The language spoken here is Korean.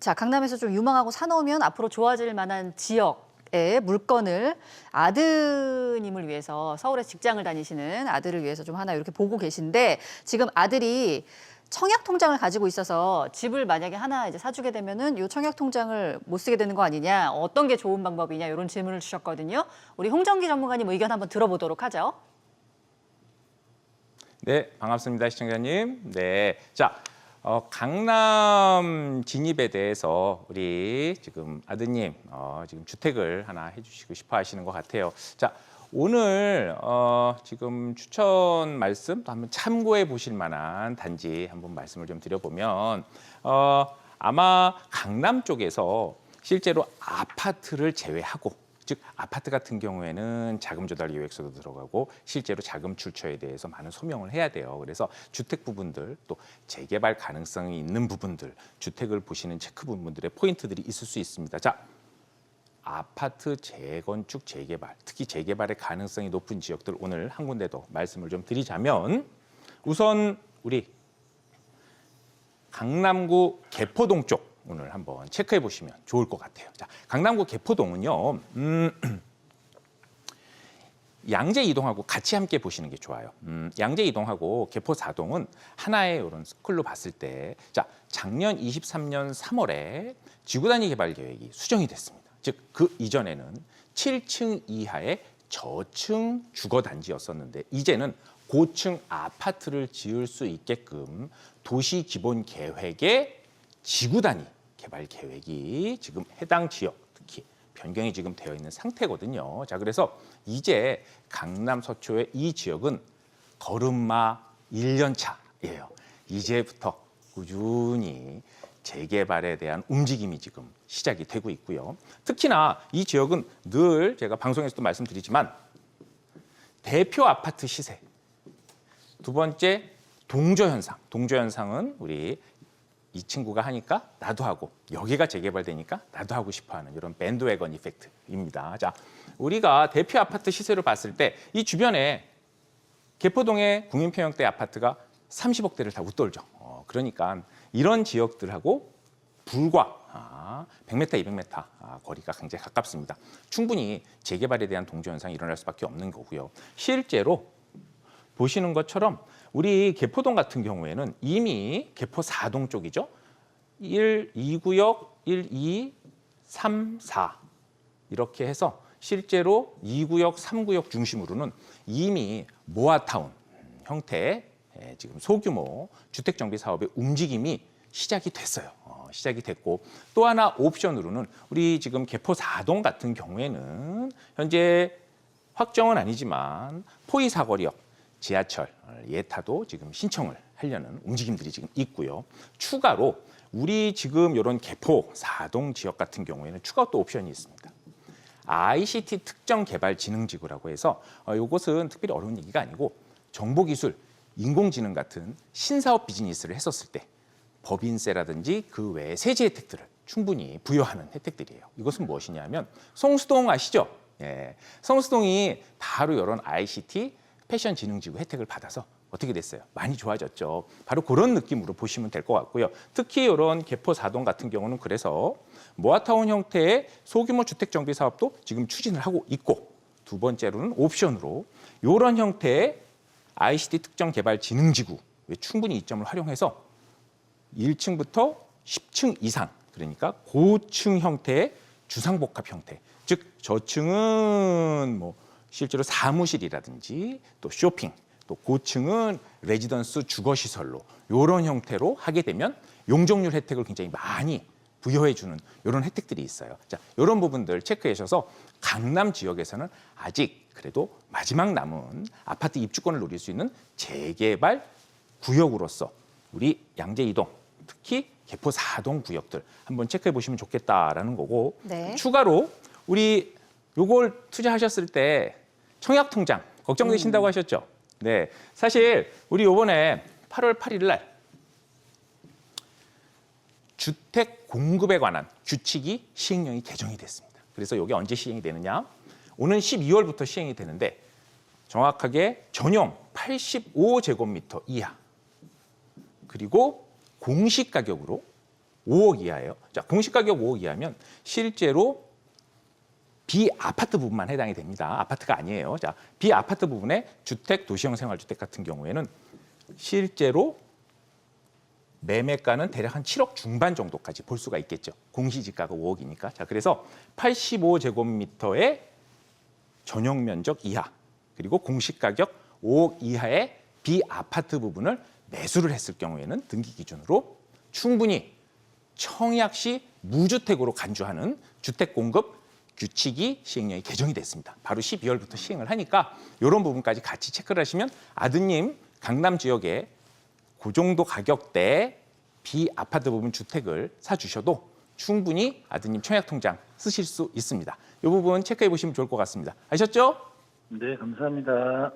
자, 강남에서 좀 유망하고 사놓으면 앞으로 좋아질 만한 지역 의 물건을 아드님을 위해서 서울에 직장을 다니시는 아들을 위해서 좀 하나 이렇게 보고 계신데 지금 아들이 청약 통장을 가지고 있어서 집을 만약에 하나 이제 사주게 되면은 이 청약 통장을 못 쓰게 되는 거 아니냐 어떤 게 좋은 방법이냐 이런 질문을 주셨거든요. 우리 홍정기 전문가님 의견 한번 들어보도록 하죠. 네, 반갑습니다, 시청자님. 네, 자, 어, 강남 진입에 대해서 우리 지금 아드님 어, 지금 주택을 하나 해주시고 싶어 하시는 것 같아요. 자, 오늘 어, 지금 추천 말씀 또 한번 참고해 보실 만한 단지 한번 말씀을 좀 드려보면 어, 아마 강남 쪽에서 실제로 아파트를 제외하고 즉 아파트 같은 경우에는 자금 조달 계획서도 들어가고 실제로 자금 출처에 대해서 많은 소명을 해야 돼요. 그래서 주택 부분들 또 재개발 가능성이 있는 부분들 주택을 보시는 체크 부분들의 포인트들이 있을 수 있습니다. 자, 아파트 재건축 재개발 특히 재개발의 가능성이 높은 지역들 오늘 한 군데 더 말씀을 좀 드리자면 우선 우리 강남구 개포동 쪽 오늘 한번 체크해 보시면 좋을 것 같아요. 자, 강남구 개포동은요. 음, 양재 이동하고 같이 함께 보시는 게 좋아요. 음, 양재 이동하고 개포 사동은 하나의 이런 스쿨로 봤을 때, 자 작년 23년 3월에 지구 단위 개발 계획이 수정이 됐습니다. 즉 그 이전에는 7층 이하의 저층 주거 단지였었는데 이제는 고층 아파트를 지을 수 있게끔 도시 기본 계획의 지구 단위 개발 계획이 지금 해당 지역 특히 변경이 지금 되어 있는 상태거든요. 자, 그래서 이제 강남 서초의 이 지역은 걸음마 1년 차예요. 이제부터 꾸준히 재개발에 대한 움직임이 지금 시작이 되고 있고요. 특히나 이 지역은 늘 제가 방송에서도 말씀드리지만 대표 아파트 시세 두 번째 동조 현상. 동조 현상은 우리 이 친구가 하니까 나도 하고 여기가 재개발되니까 나도 하고 싶어하는 이런 밴드웨건 이펙트입니다. 자, 우리가 대표 아파트 시세를 봤을 때 이 주변에 개포동의 국민평형대 아파트가 30억대를 다 웃돌죠. 어, 그러니까 이런 지역들하고 불과 아, 100m, 200m 아, 거리가 굉장히 가깝습니다. 충분히 재개발에 대한 동조 현상이 일어날 수밖에 없는 거고요. 실제로 보시는 것처럼 우리 개포동 같은 경우에는 이미 개포 4동 쪽이죠. 1, 2구역, 1, 2, 3, 4 이렇게 해서 실제로 2구역, 3구역 중심으로는 이미 모아타운 형태의 예, 지금 소규모 주택 정비 사업의 움직임이 시작이 됐어요. 어, 시작이 됐고 또 하나 옵션으로는 우리 지금 개포 4동 같은 경우에는 현재 확정은 아니지만 포이 사거리역 지하철 예타도 지금 신청을 하려는 움직임들이 지금 있고요. 추가로 우리 지금 이런 개포 사동 지역 같은 경우에는 추가 또 옵션이 있습니다. ICT 특정 개발 진흥지구라고 해서 어, 이것은 특별히 어려운 얘기가 아니고 정보 기술, 인공지능 같은 신사업 비즈니스를 했었을 때 법인세라든지 그 외의 세제 혜택들을 충분히 부여하는 혜택들이에요. 이것은 무엇이냐면 성수동 아시죠? 예, 성수동이 바로 이런 ICT 패션 진흥지구 혜택을 받아서 어떻게 됐어요? 많이 좋아졌죠. 바로 그런 느낌으로 보시면 될 것 같고요. 특히 이런 개포 사동 같은 경우는 그래서 모아타운 형태의 소규모 주택 정비 사업도 지금 추진을 하고 있고 두 번째로는 옵션으로 이런 형태의 ICT 특정 개발 진흥 지구 충분히 이점을 활용해서 1층부터 10층 이상 그러니까 고층 형태의 주상복합 형태 즉 저층은 뭐 실제로 사무실이라든지 또 쇼핑 또 고층은 레지던스 주거 시설로 이런 형태로 하게 되면 용적률 혜택을 굉장히 많이 부여해 주는 이런 혜택들이 있어요. 자, 이런 부분들 체크해 주셔서 강남 지역에서는 아직 그래도 마지막 남은 아파트 입주권을 누릴 수 있는 재개발 구역으로서 우리 양재 이동 특히 개포 4동 구역들 한번 체크해 보시면 좋겠다라는 거고 네. 추가로 우리 요걸 투자하셨을 때 청약 통장 걱정되신다고 하셨죠? 네. 사실 우리 요번에 8월 8일 날 주택 공급에 관한 규칙이 시행령이 개정이 됐습니다. 그래서 이게 언제 시행이 되느냐? 오는 12월부터 시행이 되는데 정확하게 전용 85제곱미터 이하 그리고 공시 가격으로 5억 이하예요. 자, 공시 가격 5억 이하면 실제로 비아파트 부분만 해당이 됩니다. 아파트가 아니에요. 자, 비아파트 부분의 주택, 도시형 생활주택 같은 경우에는 실제로 매매가는 대략 한 7억 중반 정도까지 볼 수가 있겠죠. 공시지가가 5억이니까. 자, 그래서 85제곱미터의 전용 면적 이하 그리고 공시 가격 5억 이하의 비아파트 부분을 매수를 했을 경우에는 등기 기준으로 충분히 청약 시 무주택으로 간주하는 주택 공급 규칙이 시행령이 개정이 됐습니다. 바로 12월부터 시행을 하니까 이런 부분까지 같이 체크를 하시면 아드님 강남 지역에 그 정도 가격대 비아파트 부분 주택을 사주셔도 충분히 아드님 청약 통장 쓰실 수 있습니다. 이 부분 체크해 보시면 좋을 것 같습니다. 아셨죠? 네, 감사합니다.